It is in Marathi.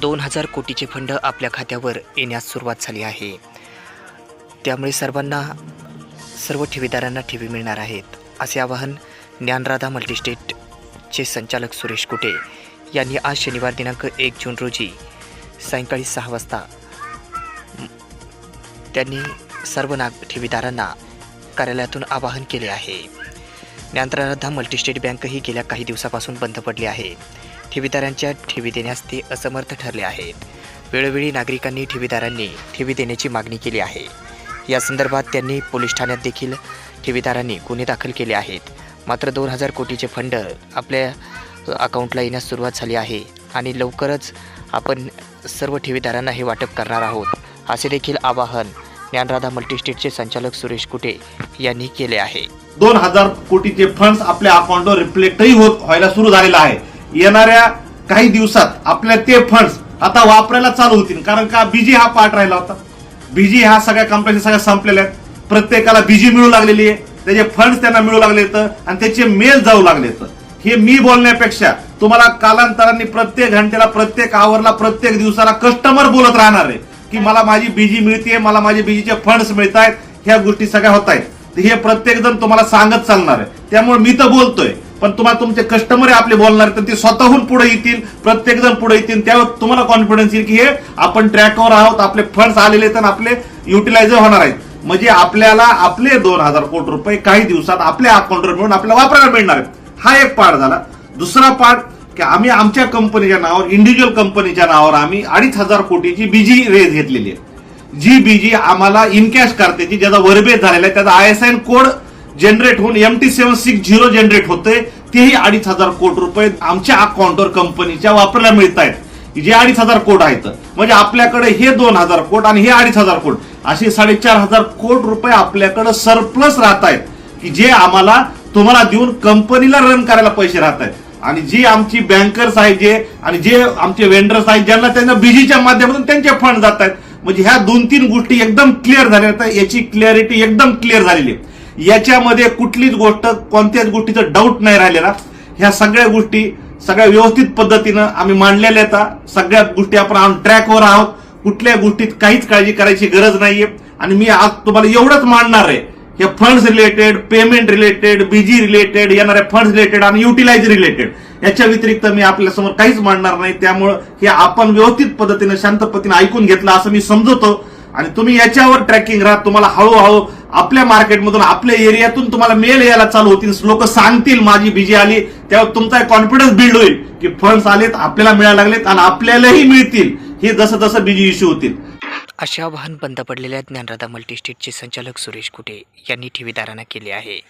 दोन हजार कोटीचे फंड आपल्या खात्यावर येण्यास सुरुवात झाली आहे. त्यामुळे सर्वांना सर्व ठेवीदारांना ठेवी मिळणार आहेत असे आवाहन ज्ञानराधा मल्टीस्टेटचे संचालक सुरेश कुटे यांनी आज शनिवार दिनांक एक जून रोजी सायंकाळी सहा वाजता त्यांनी सर्व नाग ठेवीदारांना कार्यालयातून आवाहन केले आहे. ज्ञानराधा मल्टीस्टेट बँक ही गेल्या काही दिवसापासून बंद पडली आहे. ठेवीदारांच्या ठेवी देण्यास ते असमर्थ ठरले आहेत वेळोवेळी नागरिकांनी ठेवीदारांनी ठेवी देण्याची मागणी केली आहे. या संदर्भात त्यांनी पोलीस ठाण्यात देखील ठेवीदारांनी गुन्हे दाखल केले आहेत. मात्र दोन हजार कोटीचे फंड आपल्या अकाउंटला येण्यास सुरुवात झाली आहे आणि लवकरच आपण सर्व ठेवीदारांना हे वाटप करणार आहोत असे देखील आवाहन ज्ञानराधा मल्टीस्टेटचे संचालक सुरेश कुटे यांनी केले आहे. दोन हजार कोटीचे फंड आपल्या अकाउंटवर रिफ्लेक्टही होत व्हायला सुरू झालेला आहे. येणाऱ्या काही दिवसात आपल्या ते फंड्स आता वापरायला चालू होतील. कारण का बीजी हा पार्ट राहिला होता. बीजी ह्या सगळ्या कंपन्या सगळ्या संपलेल्या आहेत. प्रत्येकाला बीजी मिळू लागलेली आहे. त्याचे फंड्स त्यांना मिळू लागले आणि त्याचे मेल जाऊ लागले हे मी बोलण्यापेक्षा तुम्हाला कालांतराने प्रत्येक घंटेला प्रत्येक आवरला प्रत्येक दिवसाला कस्टमर बोलत राहणार आहे की मला माझी बीजी मिळते मला माझे बीजीचे फंड्स मिळत आहेत ह्या गोष्टी सगळ्या होत आहेत हे प्रत्येक जण तुम्हाला सांगत चालणार आहे. त्यामुळे मी तर बोलतोय. पण तुम्हाला तुमचे कस्टमर आपले बोलणार तर ते स्वतःहून पुढे येतील प्रत्येक जण पुढे येतील त्यावर तुम्हाला कॉन्फिडन्स येईल की हे आपण ट्रॅकवर आहोत आपले फंड्स आलेले आहेत आपले युटिलाइज होणार आहेत. म्हणजे आपल्याला आपले दोन हजार कोटी रुपये काही दिवसात आपल्या अकाउंटवर मिळून आपल्याला वापरायला मिळणार आहेत. हा एक पार्ट झाला. दुसरा पार्ट की आम्ही आमच्या कंपनीच्या नावावर इंडिव्हिज्युअल कंपनीच्या नावावर आम्ही अडीच हजार कोटीची बीजी रेज घेतलेली आहे. जी बीजी आम्हाला इनकॅश करते ज्याचा वरबेज झालेला आहे त्याचा I S I code generate होऊन M T seven six zero generate होते तेही अडीच हजार कोटी रुपये आमच्या अकाउंटवर कंपनीच्या वापरायला मिळत आहेत जे अडीच हजार कोट आहेत. म्हणजे आपल्याकडे हे दोन हजार कोट आणि हे अडीच हजार कोट. असे साडेचार हजार कोट रुपये आपल्याकडे सरप्लस राहत आहेत की जे आम्हाला तुम्हाला देऊन कंपनीला रन करायला पैसे राहत आहेत आणि जी आमची बँकर्स आहेत जे आणि जे आमचे वेंडर्स आहेत ज्यांना त्यांना बिझीच्या माध्यमातून त्यांचे फंड जात आहेत म्हणजे ह्या दोन तीन गोष्टी एकदम क्लिअर झाल्या. आहेत याची क्लिअरिटी एकदम क्लिअर झालेली आहे. याच्यामध्ये कुठलीच गोष्ट कोणत्याच गोष्टीचं डाऊट नाही राहिलेला. ह्या सगळ्या गोष्टी सगळ्या व्यवस्थित पद्धतीनं आम्ही मांडलेल्या आहेत. सगळ्या गोष्टी आपण ट्रॅकवर आहोत. कुठल्या गोष्टीत काहीच काळजी करायची गरज नाहीये. आणि मी आज तुम्हाला एवढंच मांडणार आहे. हे funds related payment related BG related येणाऱ्या फंड्स रिलेटेड आणि युटिलाइज रिलेटेड याच्या व्यतिरिक्त मी आपल्यासमोर काहीच मांडणार नाही. त्यामुळं हे आपण व्यवस्थित पद्धतीनं शांत पद्धतीने ऐकून घेतलं असं मी समजतो. आणि तुम्ही याच्यावर ट्रॅकिंग राहा. तुम्हाला हळूहळू आपल्या मार्केटमधून आपल्या एरियातून तुम्हाला मेल यायला चालू होतील. लोक सांगतील माझी बीजी आली. त्यावर तुमचा कॉन्फिडन्स बिल्ड होईल की फंड्स आलेत आपल्याला मिळायला लागलेत आणि आपल्यालाही मिळतील. हे जसं जसं बीजी इश्यू होतील. अशा आवाहन बंद पडलेल्या ज्ञानराधा मल्टीस्टेटचे संचालक सुरेश कुटे यांनी ठेवीदारांना केले आहे.